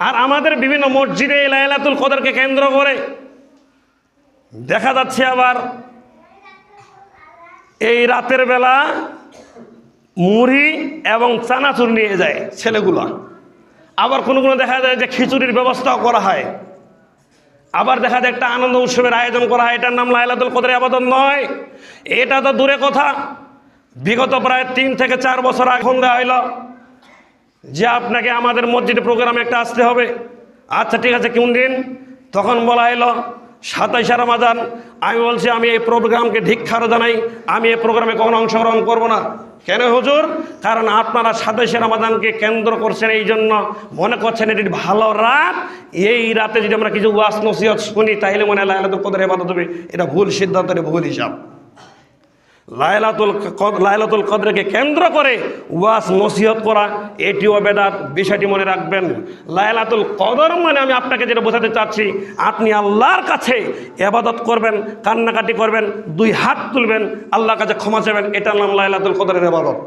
আর আমাদের বিভিন্ন মসজিদে লাইলাতুল কদরকে কেন্দ্র করে দেখা যাচ্ছে আবার এই রাতের বেলা মুড়ি এবং চানাচুর নিয়ে যায় ছেলেগুলো। আবার কোনো কোনো দেখা যায় যে খিচুড়ির ব্যবস্থাও করা হয়। আবার দেখা যায় একটা আনন্দ উৎসবের আয়োজন করা হয়, এটার নাম লাইলাতুল কদর আবাদন নয়। এটা তো দূরে কথা। বিগত প্রায় তিন থেকে চার বছর এখন দেওয়া হইল। যে আপনাকে আমাদের মসজিদে প্রোগ্রামে একটা আসতে হবে। আচ্ছা ঠিক আছে, কোন দিন? তখন বলা এলো সাতাইশে রমাজান আমি বলছি, আমি এই প্রোগ্রামকে ধিক্ষার জানাই আমি এই প্রোগ্রামে কখনো অংশগ্রহণ করব না। কেন হুজুর? কারণ আপনারা সাতাইশে রমাজানকে কেন্দ্র করছেন এই জন্য। মনে করছেন এটি ভালো রাত। এই রাতে যদি আমরা কিছু ওয়াস নসিহত শুনি, তাহলে মনে হয় লাইলাতুল কদর এবাদত হবে। এটা ভুল সিদ্ধান্ত এটা ভুল হিসাব। লাইলাতুল কদ- লাইলাতুল কদরকে কেন্দ্র করে ওয়াস নসিহত করা, এটিও বেদাত, বিষয়টি মনে রাখবেন। লাইলাতুল কদর মানে আমি আপনাকে যেটা বোঝাতে চাচ্ছি, আপনি আল্লাহর কাছে এবাদত করবেন, কান্নাকাটি করবেন, দুই হাত তুলবেন, আল্লাহর কাছে ক্ষমা চাবেন এটার নাম লাইলাতুল কদরের এবাদত।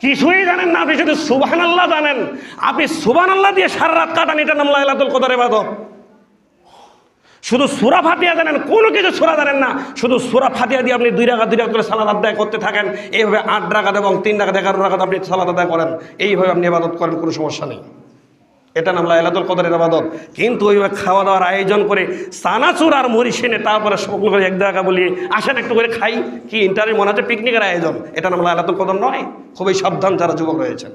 কিছুই জানেন না, আপনি শুধু সুবাহান আল্লাহ জানেন। আপনি সুবান আল্লাহ দিয়ে সারা রাত কাটান, এটার নাম লাইলাতুল কদর এবাদত। শুধু সুরা ফাতিয়া জানেন, কোনো কিছু সুরা জানেন না। শুধু সুরা ফাতিয়া দিয়ে আপনি দুই রাখা দুই রাখা করে সালাদ আদায় করতে থাকেন, এইভাবে আট রাখাত এবং তিন রাখাত এগারো রাখাত আপনি সালাদ আদায় করেন, এইভাবে আপনি আবাদত করেন, কোনো সমস্যা নেই। এটা নাম লাইলাতুল কদরের আবাদত কিন্তু ওইভাবে খাওয়া দাওয়ার আয়োজন করে সানাচুর আর মুড়ি সেনে তারপরে সকল করে এক জায়গা বলি, আসেন একটু করে খাই। কি ইন্টারভিউ মনে হচ্ছে পিকনিকের আয়োজন? এটা নাম লাইলাতুল কদর নয়, খুবই সাবধান যারা যুবক রয়েছেন।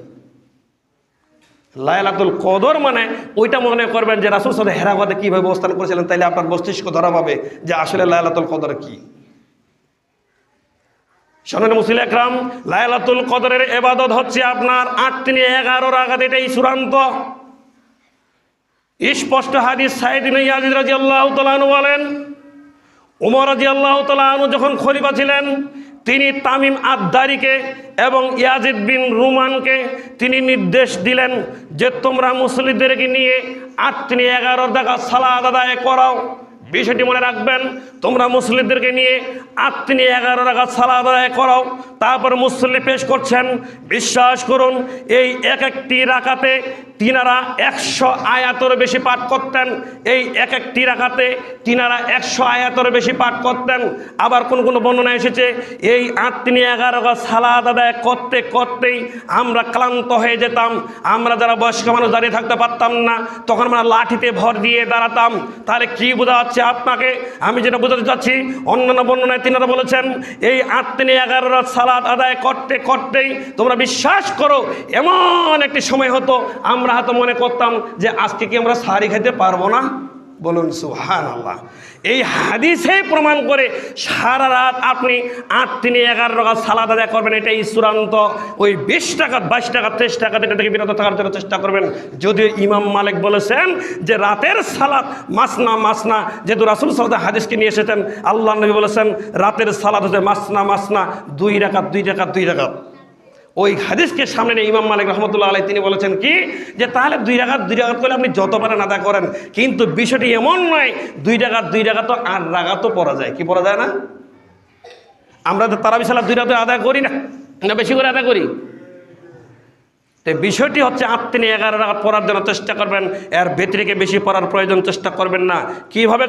লাইলাতুল কদর মানে ওইটা মনে করবেন যে রাসুল সাল হেরাবাদে কীভাবে অবস্থান করেছিলেন, তাইলে আপনার মস্তিষ্ক ধরা পাবে যে আসলে লায়লাতুল কদর কি। শোনেন মুসিল একরাম লায়লাতুল কদরের এবাদত হচ্ছে আপনার আট তিনি এগারো রাগাত, এটাই চূড়ান্ত। স্পষ্ট হাদিস সাইদিন ইয়াজিদ রাজি আল্লাহ বলেন, উমর রাজি আল্লাহ তালানু যখন খলিফা ছিলেন তিনি তামিম আদারিকে এবং ইয়াজিদ বিন রুমানকে তিনি নির্দেশ দিলেন যে তোমরা মুসলিমদেরকে নিয়ে আট তিনি এগারো টাকা সালাদ আদায় করাও। বিষয়টি মনে রাখবেন, তোমরা মুসলিমদেরকে নিয়ে তিনি এগারো টাকা সালাদ আদায় করাও। তারপর মুসল্লি পেশ করছেন, বিশ্বাস করুন, এই এক একটি রাখাতে তিনারা একশো আয়াতর বেশি পাঠ করতেন। এই এক একটি রাখাতে তিনারা একশো আয়াতর বেশি পাঠ করতেন। আবার কোন কোন বর্ণনা এসেছে, এই আট তিনি এগারো সালাদ আদায় করতে করতেই আমরা ক্লান্ত হয়ে যেতাম। আমরা যারা বয়স্ক মানুষ দাঁড়িয়ে থাকতে পারতাম না, তখন আমরা লাঠিতে ভর দিয়ে দাঁড়াতাম। তাহলে কি বোঝা যাচ্ছে আপনাকে? আমি যেটা বোঝাতে চাচ্ছি, অন্যান্য বর্ণনায় তিনারা বলেছেন, এই আট তিনি এগারো সালাদ আদায় করতে করতেই তোমরা বিশ্বাস করো, এমন একটি সময় হতো, আমরা হয়তো মনে করতাম যে আজকে কি আমরা সারি খেতে পারব না? বলুন সুহান আল্লাহ এই হাদিসে প্রমাণ করে সারা রাত আপনি আট তিনি এগারো টাকা সালাদ আদায় করবেন, এটাই চূড়ান্ত। ওই বিশ টাকা বাইশ টাকা তেইশ টাকা এটা থেকে বিরত থাকার জন্য চেষ্টা করবেন। যদিও ইমাম মালিক বলেছেন যে রাতের সালাদ মাসনা মাসনা, যেহেতু রাসুল সালাদ হাদিসকে নিয়ে এসেছেন আল্লাহ নবী বলেছেন, রাতের সালাদ হচ্ছে মাসনা মাসনা, দুই রাকাত দুই রাকাত দুই রাকাত। ওই হাদিসকে সামনে নিয়ে ইমাম মালিক রহমতুল্লাহ আলাই তিনি বলেছেন কি? যে তাহলে দুই রাগাত দুই রাগাত করলে আপনি যত পারেন আদা করেন। কিন্তু বিষয়টি এমন নয়, দুই রাগাত দুই রাগাত তো আট রাগাতও পড়া যায়। কি পড়া যায় না? আমরা তো তারা বিশালা দুই রাতে আদায় করি না। না, বেশি করে আদায় করি। তো বিষয়টি হচ্ছে, আট তিনি এগারো রাগাত পড়ার জন্য চেষ্টা করবেন। এর ভেতরিকে বেশি পড়ার প্রয়োজন চেষ্টা করবেন না। কীভাবে